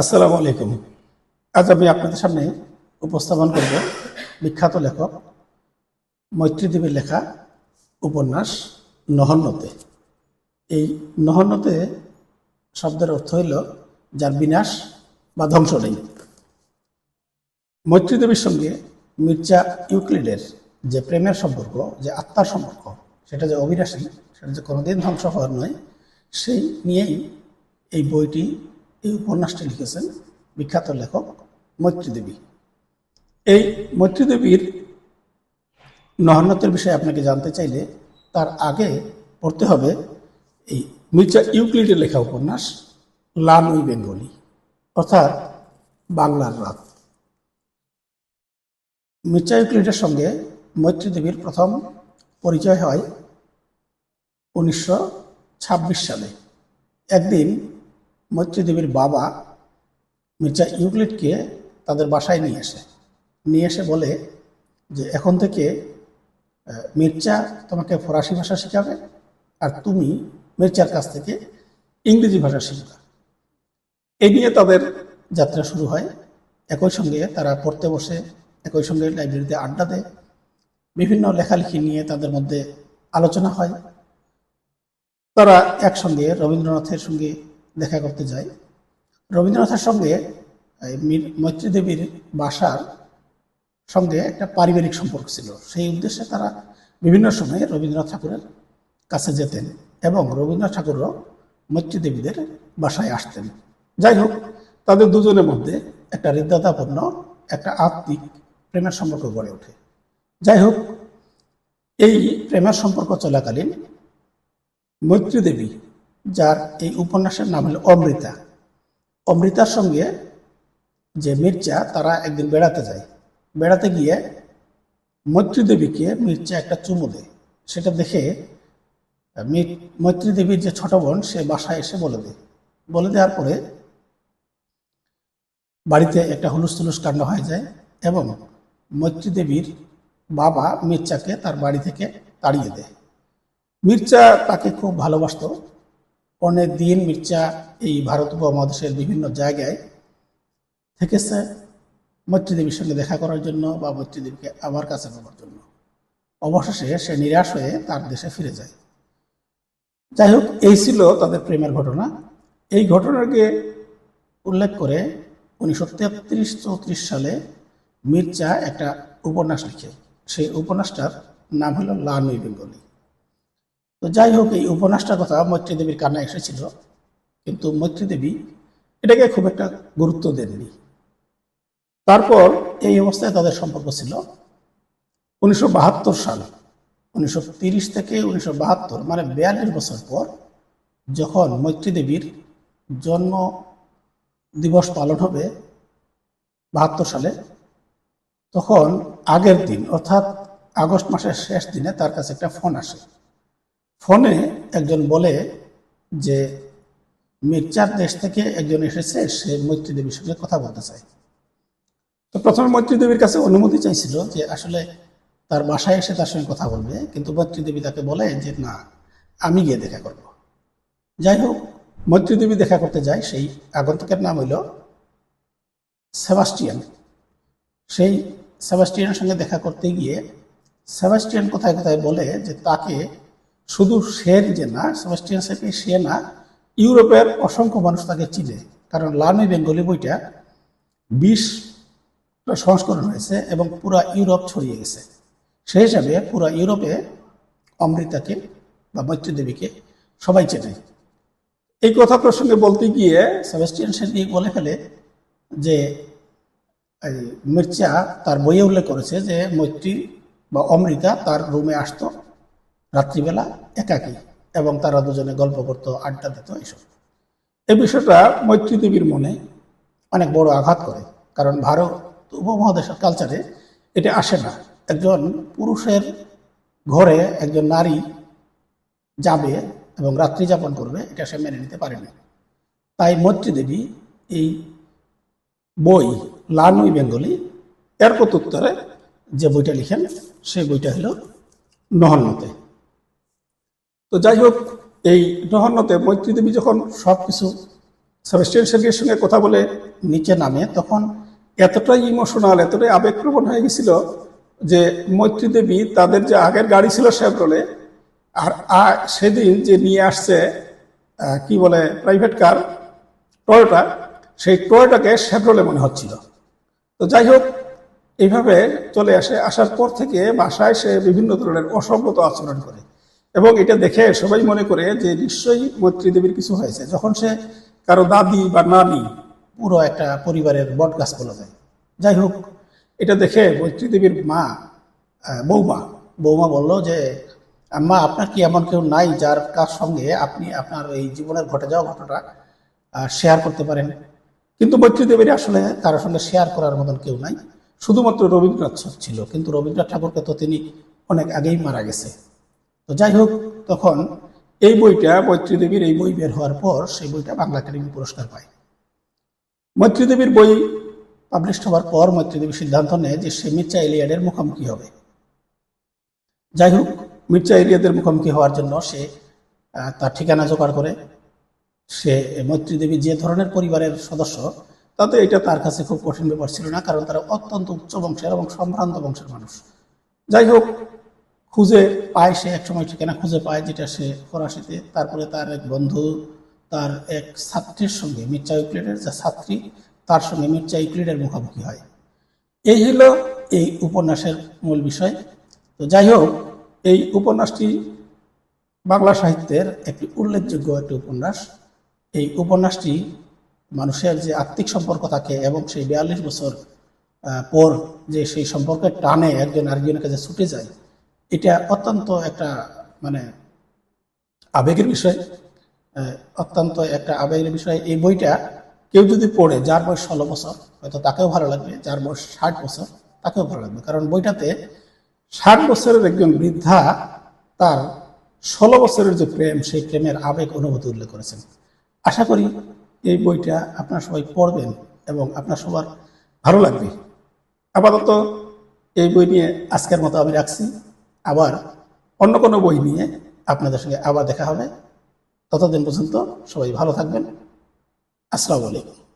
আসসালামু আলাইকুম। আজ আমি আপনাদের সামনে উপস্থাপন করব বিখ্যাত লেখক মৈত্রী দেবীর লেখা উপন্যাস নহন্যতে এই নহন্যতে শব্দের অর্থ হইল যার বিনাশ বা ধ্বংস নেই। মৈত্রী দেবীর সঙ্গে মির্জা ইউক্লিডের যে প্রেমের সম্পর্ক, যে আত্মার সম্পর্ক, সেটা যে অবিনাশী, সেটা যে কোনোদিন ধ্বংস হওয়ার নয়, সেই নিয়েই এই বইটি এই উপন্যাসটি লিখেছেন বিখ্যাত লেখক মৈত্রী দেবী এই মৈত্রী দেবীর নহন্যতের বিষয়ে আপনাকে জানতে চাইলে তার আগে পড়তে হবে এই মির্জা ইউক্লিডের লেখা উপন্যাস লান উই বেঙ্গলি, অর্থাৎ বাংলার রাত। মির্জা ইউক্লিডের সঙ্গে মৈত্রী দেবীর প্রথম পরিচয় হয় উনিশশো ছাব্বিশ সালে। একদিন মৈত্রী দেবীর বাবা মির্জা ইউক্লিডকে তাদের বাসায় নিয়ে আসে। নিয়ে এসে বলে যে, এখন থেকে মির্জা তোমাকে ফরাসি ভাষা শেখাবে আর তুমি মির্জার কাছ থেকে ইংরেজি ভাষা শিখবে। এই নিয়ে তাদের যাত্রা শুরু হয়। একই সঙ্গে তারা পড়তে বসে, একই সঙ্গে লাইব্রেরিতে আড্ডা দেয়। বিভিন্ন লেখালেখি নিয়ে তাদের মধ্যে আলোচনা হয়। তারা একসঙ্গে রবীন্দ্রনাথের সঙ্গে দেখা করতে যায় রবীন্দ্রনাথের সঙ্গে মৈত্রী দেবীর বাসার সঙ্গে একটা পারিবারিক সম্পর্ক ছিল। সেই উদ্দেশ্যে তারা বিভিন্ন সময়ে রবীন্দ্রনাথ ঠাকুরের কাছে যেতেন এবং রবীন্দ্রনাথ ঠাকুরও মৈত্রী দেবীদের বাসায় আসতেন। যাই হোক, তাদের দুজনের মধ্যে একটা হৃদয়তাপূর্ণ, একটা আত্মিক প্রেমের সম্পর্ক গড়ে ওঠে। যাই হোক, এই প্রেমের সম্পর্ক চলাকালীন মৈত্রী দেবী যার এই উপন্যাসের নাম হলো অমৃতা। অমৃতার সঙ্গে যে মির্জা তারা একদিন বেড়াতে যায়। বেড়াতে গিয়ে মৈত্রী দেবীকে মির্জা একটা চুমু দেয়। সেটা দেখে মৈত্রী দেবীর যে ছোট বোন, সে বাসায় এসে বলে দেয়। বলে দেওয়ার পরে বাড়িতে একটা হুলুস তুলুস কাণ্ড হয়ে যায় এবং মৈত্রী দেবীর বাবা মির্জাকে তার বাড়ি থেকে তাড়িয়ে দেয়। মির্জা তাকে খুব ভালোবাসতো। অনেক দিন মির্জা এই ভারত উপমহাদেশের বিভিন্ন জায়গায় থেকেছে মৈত্রী দেবীর সঙ্গে দেখা করার জন্য বা মৈত্রী দেবীকে আবার কাছে পাওয়ার জন্য। অবশেষে সে নিরাশ হয়ে তার দেশে ফিরে যায়। যাই হোক, এই ছিল তাদের প্রেমের ঘটনা। এই ঘটনাকে উল্লেখ করে উনিশশো তেত্রিশ চৌত্রিশ সালে মির্জা একটা উপন্যাস লিখে। সেই উপন্যাসটার নাম হলো লানুই বেঙ্গলি। তো যাই হোক এই উপন্যাসটার কথা মৈত্রী দেবীর কান্না এসেছিল, কিন্তু মৈত্রী দেবী এটাকে খুব একটা গুরুত্ব দেননি। তারপর এই অবস্থায় তাদের সম্পর্ক ছিল। উনিশশো বাহাত্তর সাল, উনিশশো থেকে উনিশশো বাহাত্তর মানে বিয়াল্লিশ বছর পর যখন মৈত্রী দেবীর জন্ম দিবস পালন হবে বাহাত্তর সালে, তখন আগের দিন, অর্থাৎ আগস্ট মাসের শেষ দিনে তার কাছে একটা ফোন আসে। ফোনে একজন বলে যে, মির্জার দেশ থেকে একজন এসেছে, সে মৈত্রী দেবীর সঙ্গে কথা বলতে চায়। তো প্রথমে মৈত্রী দেবীর কাছে অনুমতি চাইছিল যে, আসলে তার বাসায় এসে তার সঙ্গে কথা বলবে, কিন্তু মৈত্রী দেবী তাকে বলে যে, না, আমি গিয়ে দেখা করব। যাই হোক, মৈত্রী দেবী দেখা করতে যায়, সেই আগন্তুকের নাম হইল সেবাস্টিয়ান। সেই সেবাস্টিয়ানের সঙ্গে দেখা করতে গিয়ে, সেবাস্টিয়ান কোথায় কোথায় বলে যে, তাকে শুধু সে যে না সেবাস্টিয়ান সাহেব সে না, ইউরোপের অসংখ্য মানুষ তাকে চিনে। কারণ লার্নি বেঙ্গলি বইটা বিশ সংস্করণ হয়েছে এবং পুরা ইউরোপ ছড়িয়ে গেছে। সেই হিসাবে পুরা ইউরোপে অমৃতাকে বা মৈত্রী দেবীকে সবাই চেনে। এই কথা প্রসঙ্গে বলতে গিয়ে সেবাস্টিয়ান সেটি বলে ফেলে যে মির্জা তার বইয়ে উল্লেখ করেছে যে মৈত্রী বা অমৃতা তার রুমে আসতো রাত্রিবেলা একাকী এবং তারা দুজনে গল্প করতো, আড্ডা দিত এইসব। এই বিষয়টা মৈত্রী দেবীর মনে অনেক বড় আঘাত করে, কারণ ভারত উপমহাদেশের কালচারে এটা আসে না। একজন পুরুষের ঘরে একজন নারী যাবে এবং রাত্রি যাপন করবে, এটা সে মেনে নিতে পারেনি। তাই মৈত্রী দেবী এই বই লানুই বেঙ্গলি এর প্রত্যুত্তরে যে বইটা লিখেন, সেই বইটা হলো নহন্যতে তো যাই হোক এই নহন্যতে মৈত্রী দেবী যখন সব কিছু সেবাস্টিয়ান সের্গের সঙ্গে কথা বলে নিচে নামে, তখন এতটাই ইমোশনাল এতটাই আবেগপ্রবণ হয়ে গেছিল যে মৈত্রী দেবী তাদের যে আগের গাড়ি ছিল শেভরলে আর সেদিন যে নিয়ে আসছে কি বলে প্রাইভেট কার টয়োটা সেই টয়োটাকে শেভরলে মনে হচ্ছিল। তো যাই হোক এইভাবে চলে আসে, আসার পর থেকে বাসায় সে বিভিন্ন ধরনের অসভ্যত আচরণ করে। এবং এটা দেখে সবাই মনে করে যে নিশ্চয়ই মৈত্রী দেবীর কিছু হয়েছে। যখন সে কারও দাদি বা নানি পুরো একটা পরিবারের বট গাছ বলা যায় যাই হোক, এটা দেখে মৈত্রী দেবীর মা বৌমা বৌমা বলল যে, আম্মা, আপনার কি এমন কেউ নাই যার কার সঙ্গে আপনি আপনার এই জীবনের ঘটে যাওয়া ঘটনা শেয়ার করতে পারেন? কিন্তু মৈত্রী দেবীর আসলে কারোর সঙ্গে শেয়ার করার মতন কেউ নাই। শুধুমাত্র রবীন্দ্রনাথ ছিল। কিন্তু রবীন্দ্রনাথ ঠাকুরকে তো তিনি অনেক আগেই মারা গেছে। তো যাই হোক তখন এই বইটা মৈত্রী দেবীর এই বই বের হওয়ার পর সেই বইটা বাংলা একাডেমি পুরস্কার পায়। মৈত্রী দেবীর বই পাবলিশ হওয়ার পর মৈত্রী দেবী সিদ্ধান্ত নেয় যে সে মির্চা এলিয়াডের মুখোমুখি হবে। যাই হোক মির্চা এলিয়াদের মুখোমুখি হওয়ার জন্য সে তার ঠিকানা জোগাড় করে। সে মৈত্রী দেবী যে ধরনের পরিবারের সদস্য, তাতে এটা তার কাছে খুব কঠিন ব্যাপার ছিল না, কারণ তারা অত্যন্ত উচ্চ বংশের এবং সম্ভ্রান্ত বংশের মানুষ। যাই হোক খুঁজে পায় সে একসময় ঠিকানা খুঁজে পায় যেটা সে ফরাসিতে। তারপরে তার এক বন্ধু, তার এক ছাত্রীর সঙ্গে, মির্চা ইউক্লিডের যে ছাত্রী, তার সঙ্গে মির্চা ইউক্লিডের মুখোমুখি হয়। এই হলো এই উপন্যাসের মূল বিষয়। তো যাই হোক, এই উপন্যাসটি বাংলা সাহিত্যের একটি উল্লেখযোগ্য একটি উপন্যাস। এই উপন্যাসটি মানুষের যে আত্মিক সম্পর্ক থাকে এবং সেই বিয়াল্লিশ বছর পর যে সেই সম্পর্কের টানে একজন আরেকজনের কাছে ছুটে যায় এটা অত্যন্ত একটা মানে আবেগের বিষয় অত্যন্ত একটা আবেগের বিষয়। এই বইটা কেউ যদি পড়ে, যার বয়স ষোলো বছর, হয়তো তাকেও ভালো লাগবে, যার বয়স ষাট বছর, তাকেও ভালো লাগবে। কারণ বইটাতে ষাট বছরের একজন বৃদ্ধা তার ষোলো বছরের যে প্রেম, সেই প্রেমের আবেগ অনুভূতি উল্লেখ করেছেন। আশা করি এই বইটা আপনারা সবাই পড়বেন এবং আপনার সবার ভালো লাগবে। আপাতত এই বই নিয়ে আজকের মতো আমি রাখছি। আবার অন্য কোনো বই নিয়ে আপনাদের সঙ্গে আবার দেখা হবে। ততদিন পর্যন্ত সবাই ভালো থাকবেন। আসসালামু আলাইকুম।